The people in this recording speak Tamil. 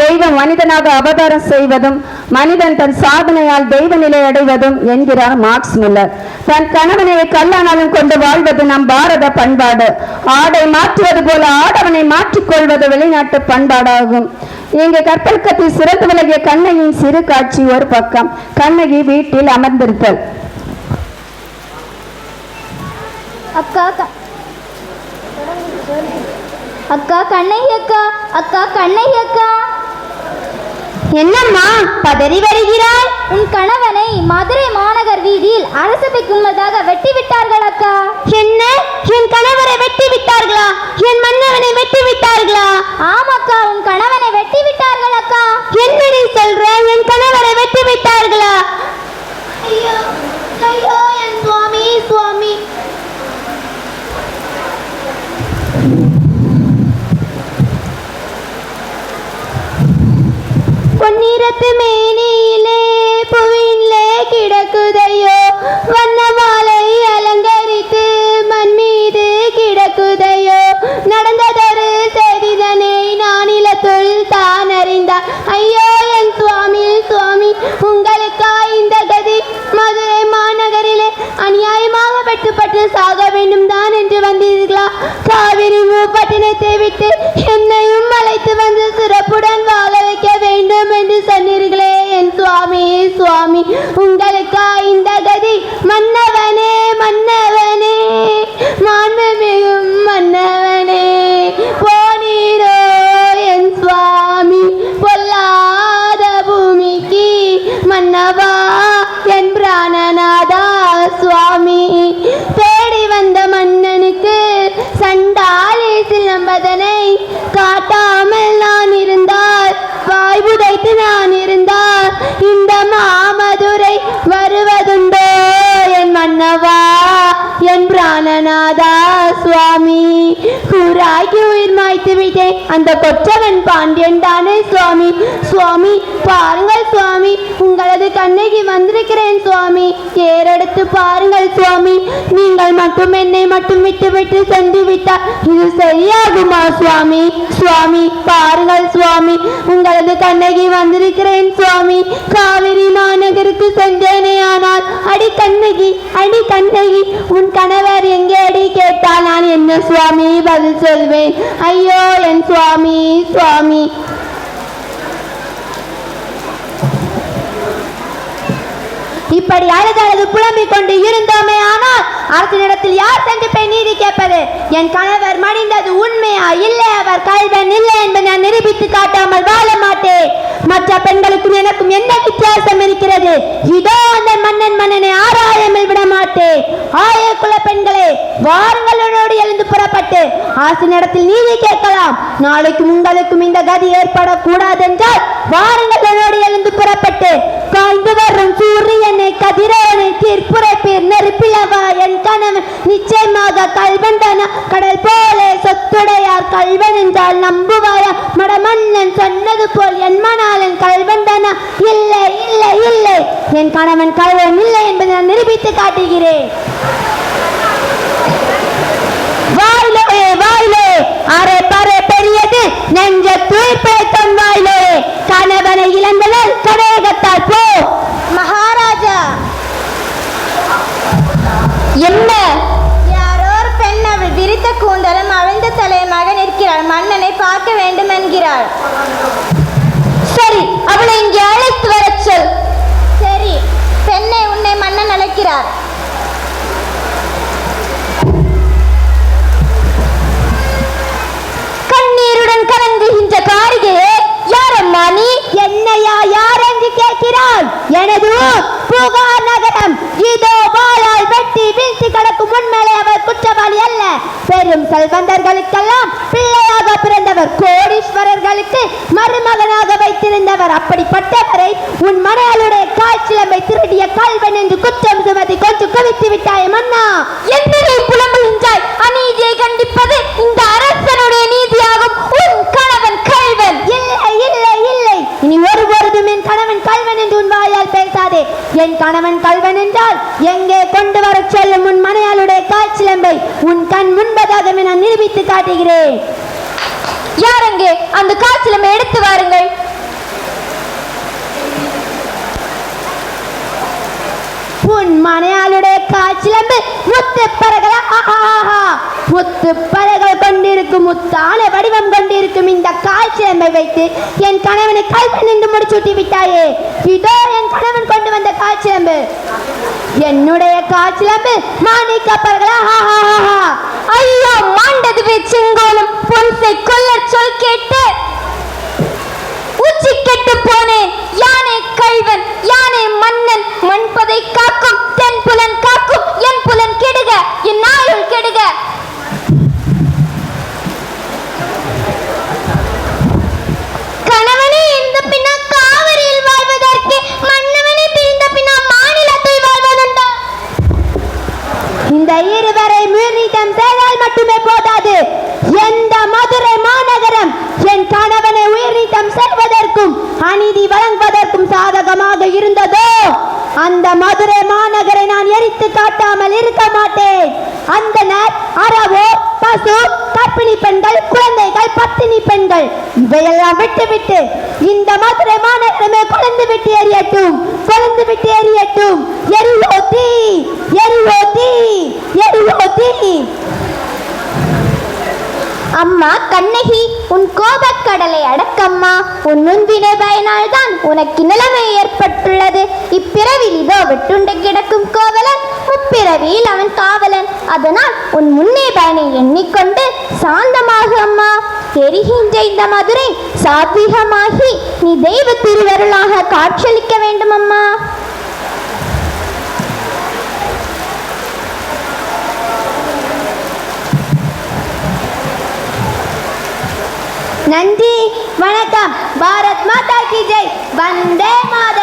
தெய்வம் மனிதனாக அவதாரம் செய்வதும் மனிதன் தன் சாதனையால் தெய்வ நிலை அடைவதும் என்கிறார் மார்க்ஸ் மில்லர். தன் கணவனை கல்லானாலும் கொண்டு வாழ்வது நம் பாரத பண்பாடு. ஆடை மாற்றுவது போல ஆடவனை மாற்றிக்கொள்வது வெளிநாட்டு பண்பாடாகும். இங்கே கற்பழக்கத்தில் சிறந்து விலகிய கண்ணகியின் சிறு காட்சி ஒரு பக்கம். கண்ணகி வீட்டில் அமர்ந்திருத்தல் அக்கா. அக்கா கண்ணகி அக்கா அக்கா கண்ணகி அக்கா என்னம்மா பதறி வருகிறாய்? உன் கணவனை மதுரை மாநகர் வீதியில் அரசபைக்கு முன்னதாக வெட்டி விட்டார்கள் அக்கா. என்ன? என் கட்டுப்பட்டு சாக வேண்டும் தான் என்று வந்தீர்களா? காவிரி மூப்பட்டினத்தை விட்டு என்னையும் அழைத்து வந்து சிறப்புடன் வாழ வைக்க வேண்டும் என்று சொன்னீர்களே என் சுவாமி சுவாமி. உங்களுக்கா இந்த கதி மன்னர் அந்த கொற்றவன் பாண்டியன் தானே சுவாமி. சுவாமி பாருங்கள் சுவாமி. உங்களது கண்ணகி வந்திருக்கிறேன் சுவாமி. ஏறெடுத்து பாருங்கள் சுவாமி. நீங்கள் மட்டும் என்னை மட்டும் விட்டு விட்டு சென்று விட்டால் இது சரியாகுமா சுவாமி? சுவாமி பாருங்கள் சுவாமி. உங்களது கண்ணகி வந்திருக்கிறேன் சுவாமி. காவிரி மாநகருக்கு சென்றேனே ஆனால் அடி கண்ணகி அடி கண்ணகி உன் கணவர் எங்கே அடி கேட்டு என்ன சுவாமி? பதில் சொல்வேன். ஐயோ என் சுவாமி சுவாமி. இப்படி அழுது அழுது புலம்பிக் கொண்டு இருந்தோமே ஆனால் அரசனிடத்தில் யார் சென்று போய் நீதி கேட்பது? என் கணவர் மடிந்தது உண்மையா இல்லை அவர் கல்வன் இல்லை என்பதை நான் நிரூபித்து காட்டாமல் வாழ மாட்டேன். மற்ற பெண்களுக்கும் எனக்கும் என்ன வித்தியாசம் இருக்கிறது? இதோ அந்த மன்னன் மன்னனை ஆராயாமல் விட மாட்டேன் ஆய குல பெண்களே வாருங்கள் என்னோடு எழுந்து புறப்பட்டு ஆசினிடத்தில் நீதி கேட்கலாம். நாளைக்கும் உங்களுக்கும் இந்த கதி ஏற்படக்கூடாது என்றால் வாருங்கள் என்னோடு எழுந்து புறப்பட்டு காய்ந்து வரும் சூரியனை கதிரவனை தீர்ப்புரைப்பீர் நெருப்பிலவா என் கணவன். நிச்சயமாக கல்வன் தானா கடல் போலே சொத்துடையார் கல்வன் என்றால் நம்பு மடமன்னன் சொன்னது போல் என் மணாளன் கல்வன் தானா இல்லை இல்லை இல்லை என் கணவன் கல்வன் இல்லை என்பதை நான் நிரூபித்து காட்டுகிறேன். வாயிலே வாயிலே அரை பறை பெரியது நெஞ்ச தூய்ப்பேத்தன் வாயிலே. கணவனை இழந்தவர் கடையகத்தால் போ. மகாராஜா. என்ன? யாரோ ஒரு பெண் அவள் விரித்த கூந்தலும் அவிழ்ந்த தலையுமாக நிற்கிறாள். மன்னனை பார்க்க வேண்டும் என்கிறாள் சரி அவளை இங்கே அழைத்து வரச் சொல் சரி பெண்ணை உன்னை மன்னன் கண்ணீருடன் கலங்குகின்ற காரிகையே யார் என்று கேட்கிறாள் எனது ஊர் புகார் நகரம். இதோ வாயால் வெட்டி வீழ்த்தி கிடக்கும் உண்மையிலே அவர் குற்றவாளி அல்ல. பெரும் செல்வந்தர்களுக்கெல்லாம் பிள்ளையாக பிறந்தவர் கோடீஸ்வரர்களுக்கு மருமகனாக வைத்திருந்தவர். அப்படிப்பட்டவரை உன் மனையாளுடைய காய்ச்சிலம்பை திருடிய கல்வன் என்று குற்றம் சுமதி கொஞ்சம் குவித்து விட்டாய் மன்னா. என்னை புலம்பல்? அதனை நான் நிரூபித்து காட்டுகிறேன். யார் அங்கே? அந்த காய்ச்சலம் எடுத்து வாருங்கள். உன் மனையாளுடைய காய்ச்சலம்பு முத்து பறகல முத்து பறகள் கொண்டிருக்கும் முத்தான வடிவம் கொண்டிருக்கும் இந்த காய்ச்சலம்பை வைத்து என் கணவனை கல்வி நின்று முடிச்சுட்டி விட்டாயே. இதோ என் கணவன் கொண்டு வந்த காய்ச்சலம்பு என்னுடைய காய்ச்சலம்பு மாணிக்கப்பறகளா ஐயோ மாண்டதுவே செங்கோலம் பொன்சை கொல்லர் சொல் கேட்டு. உச்சி கெட்டு போனேன் யார் கணவனை உயிர்நீத்தம் செய்வதற்கும் அநீதி வழங்குவதற்கும் சாதகமாக இருந்ததோ அந்த மதுரை மாநகரை நான் எரித்து காட்டாமல் இருக்க மாட்டேன். அந்த அறவோ பசு கர்ப்பிணி பெண்கள் குழந்தைகள் பத்தினி பெண்கள் இவையெல்லாம் விட்டுவிட்டு இந்த மதுரை மாநகரமே குழந்து விட்டு எரியட்டும் குழந்து விட்டு எரியட்டும். எரிவோ தீ எரிவோ தீ எரிவோ தீ அம்மா கண்ணகி உன் கோபக்கடலை அடக்கம்மா. உன் முன்பினை பயனால் தான் உனக்கு நிலைமை ஏற்பட்டுள்ளது. இப்பிறவில் இதோ வெட்டுண்டு கிடக்கும் கோவலன் முப்பிறவியில் அவன் காவலன். அதனால் உன் முன்னே பயனை எண்ணிக்கொண்டு சாந்தமாக அம்மா. எரிகின்ற இந்த மதுரை சாத்வீகமாகி நீ தெய்வ திருவருளாக காட்சியளிக்க வேண்டும் அம்மா. நன்றி வணக்கம். பாரத் மாதா கி ஜெய். வந்தே மாதா.